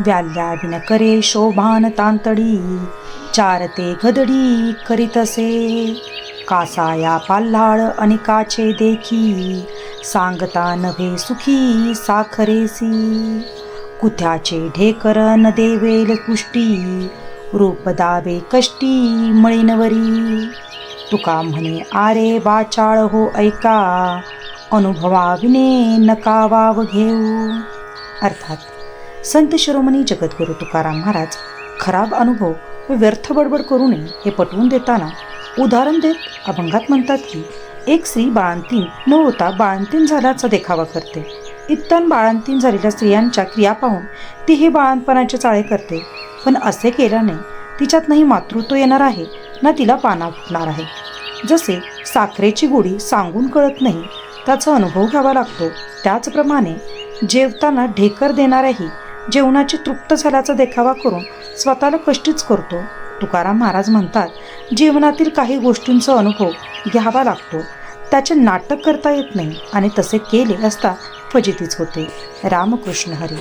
व्याल्या win करे शोभान तांतडी चारते गदडी करीतसे. कासाया पाल्हाळ अनिकाचे देखी सांगता नभे सुखी साखरेसी. कुथ्याचे ढेकर न देवेल कुष्टी रूप दावे कष्टी मळीनवरी. तुका म्हणे आरे वाचाळ हो ऐका अनुभवाविने नका वाव घेऊ. अर्थात संत शिरोमणी जगद्गुरु तुकाराम महाराज खराब अनुभव व व्यर्थ बडबड करू नये हे पटवून देताना उदाहरण देत अभंगात म्हणतात की एक स्त्री बाळंतीण न होता बाळंतीण झाल्याचा देखावा करते. इतन बाळंतीण झालेल्या स्त्रियांच्या क्रिया पाहून ती हे बाळांतपणाचे चाळे करते. पण असे केल्याने तिच्यात नाही मातृत्व येणार आहे ना तिला पाना फुटणार आहे. जसे साखरेची गोडी सांगून कळत नाही त्याचा अनुभव घ्यावा लागतो. त्याचप्रमाणे जेवताना ढेकर देणाऱ्याही जेवणाची तृप्त झाल्याचा देखावा करून स्वतःला कष्टीच करतो. तुकाराम महाराज म्हणतात जीवनातील काही गोष्टींचा अनुभव घ्यावा लागतो. त्याचे नाटक करता येत नाही आणि तसे केले असता फजितीच होते. रामकृष्ण हरी